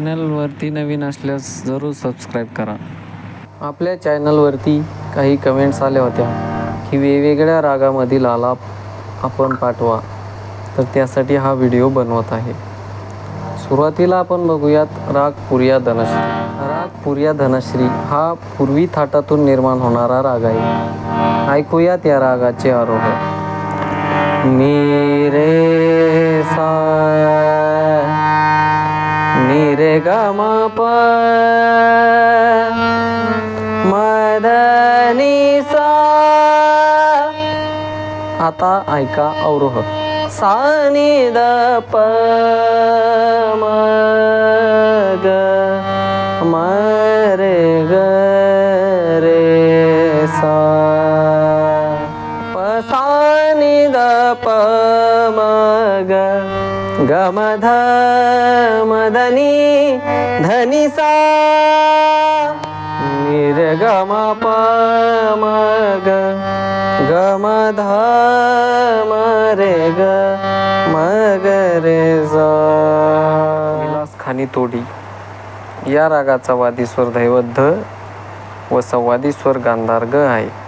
चॅनलवरती नवीन असल्यास जरूर सबस्क्राईब करा. आपल्या चॅनलवरती काही कमेंट्स आल्या होत्या की वेगवेगळ्या रागामधील आलाप आपण पाठवा. तर त्यासाठी हा व्हिडिओ बनवत आहे. सुरुवातीला आपण बघूयात राग पुरिया धनश्री. राग पुरिया धनश्री हा पूर्वी थाटातून निर्माण होणारा राग आहे. ऐकूयात या रागाचे आरोह. मी नी रे ग म प मद नी सा आता ऐका अवरोह सा नी द प म ग म नी द प म ग ग म ध म धनी सा नी रे ग म प म ग ग म ध म रे ग म ग रे सा विलास खानी तोडी या रागाचा वादी स्वर दैवत ध व संवादी स्वर गांधार ग आहे.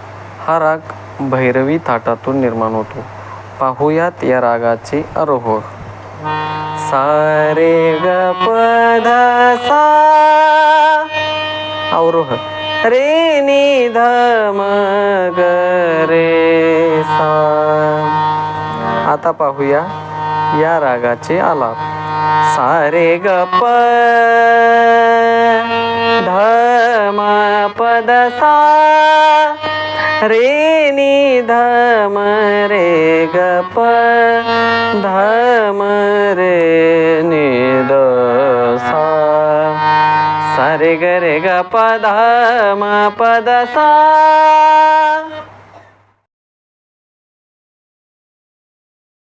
हा राग भैरवी थाटातून निर्माण होतो. पाहूयात या रागाचे आरोह सारे ग ध सा अवरोह रे नि ध म ग रे सा. आता पाहूया या रागाचे आलाप. सारे ग प ध म प द सा रे नी ध रे ग प ध रे नी द सा सा रे ग रे ग प ध म प द सा